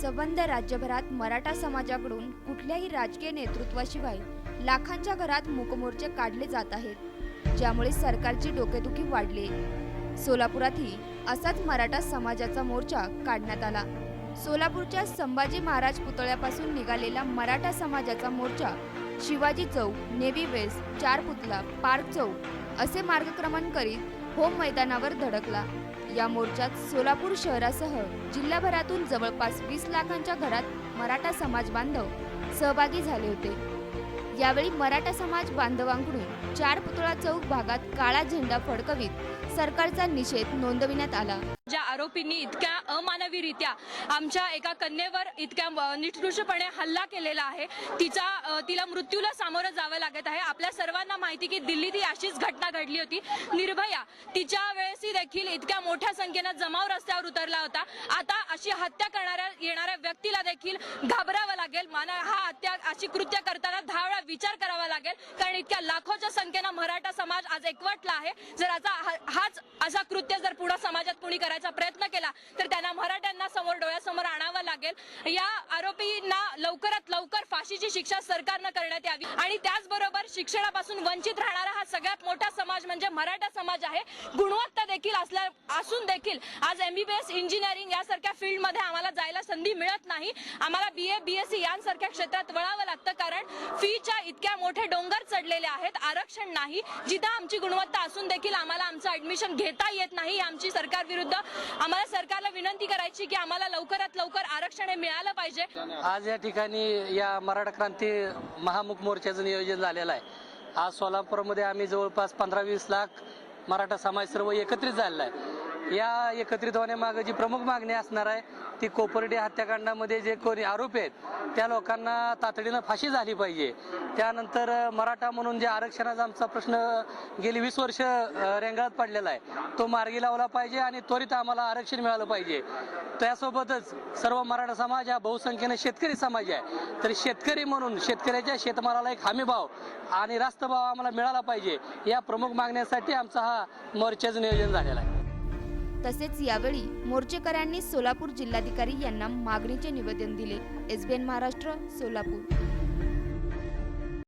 संबंध राज्यभरात मराठा समाजाकडून कुठल्याही राजकीय नेतृत्वाशिवाय लाखांच्या घरात मुकमोर्चे काढले जात आहेत. ज्यामुळे सरकारची डोकेदुखी वाढली. सोलापुरातही असाच मराठा समाजाचा मोर्चा काढण्यात आला. सोलापूरच्या संभाजी महाराज पुतळ्यापासून निघालेला मराठा समाजाचा मोर्चा शिवाजी चौक नेव्ही वेस चार पुतला पार्क चौक असे मार्गक्रमण करीत होम मैदानावर धडकला. या मोर्चात सोलापूर शहरासह जिल्हाभरातून जवळपास वीस लाखांच्या घरात मराठा समाज बांधव सहभागी झाले होते. यावेळी मराठा समाज बांधवांकडून चार पुतळा चौक भागात काळा झेंडा फडकवीत सरकारचा निषेध नोंदविण्यात आला. आरोपींनी इतक्या अमानवीरित्या आमच्या एका कन्येवर इतक्या अ, निकृष्टपणे हल्ला केलेला आहे. तिचा तिला मृत्यूला सामोरं जावं लागत आहे. आपल्या सर्वांना माहिती की दिल्लीत ही अशीच घटना घडली होती. निर्भया तिच्या वेळेसही देखील इतक्या मोठ्या संख्येनं जमाव रस्त्यावर उतरला होता. आता अशी हत्या करणाऱ्या येणाऱ्या व्यक्तीला देखील घाबरावं लागेल. माना हा हत्या अशी कृत्य करताना दहा वेळा विचार करावा लागेल. कारण इतक्या लाखोच्या संख्येनं मराठा समाज आज एकवटला आहे. जर आता हा- हाच असा कृत्य जर पुढे समाजात कुणी करायचा प्रयत्न केला तर त्यांना मराठ्यांना समोर डोळ्यासमोर आणावं लागेल. या आरोपींना लवकरात लवकर फाशीची शिक्षा सरकारनं करण्यात यावी. आणि त्याचबरोबर शिक्षणापासून वंचित राहणारा हा सगळ्यात मोठा समाज म्हणजे मराठा समाज आहे. गुणवत्ता देखील असल्या असून देखील आज एमबीबीएस इंजिनिअरिंग यासारख्या फील्डमध्ये आम्हाला जायला संधी मिळत नाही. आम्हाला बी ए बी एस सी यांसारख्या क्षेत्रात वळावं लागतं कारण फीच्या इतक्या मोठे डोंगर चढलेले आहेत. आरक्षण नाही. जिथं आमची गुणवत्ता असून देखील आम्हाला आमचं ऍडमिशन घेता येत नाही. आमची सरकार विरुद्ध आम्हाला सरकारला विनंती करायची की आम्हाला लवकरात लवकर आरक्षण हे मिळालं पाहिजे. आज या ठिकाणी या मराठा क्रांती महामुख मोर्चाचं नियोजन झालेलं आहे. आज सोलापूरमध्ये आम्ही जवळपास पंधरा वीस लाख मराठा समाज सर्व एकत्रित झालेला आहे. या एकत्रित होण्यामागे जी प्रमुख मागणी असणार आहे ती कोपर्डी हत्याकांडामध्ये जे कोणी आरोपी आहेत त्या लोकांना तातडीनं फाशी झाली पाहिजे. त्यानंतर मराठा म्हणून जे आरक्षणाचा आमचा प्रश्न गेली वीस वर्ष रेंगाळत पडलेला आहे तो मार्गी लावला पाहिजे आणि त्वरित आम्हाला आरक्षण मिळालं पाहिजे. त्यासोबतच सर्व मराठा समाज हा बहुसंख्येने शेतकरी समाज आहे तर शेतकरी म्हणून शेतकऱ्याच्या शेतमालाला एक हमी भाव आणि रास्त भाव आम्हाला मिळाला पाहिजे या प्रमुख मागण्यासाठी आमचा हा मोर्चाचं नियोजन झालेला आहे. तसेच यावेळी मोर्चेकऱ्यांनी सोलापूर जिल्हाधिकारी यांना मागणीचे निवेदन दिले. एसबीएन महाराष्ट्र सोलापूर.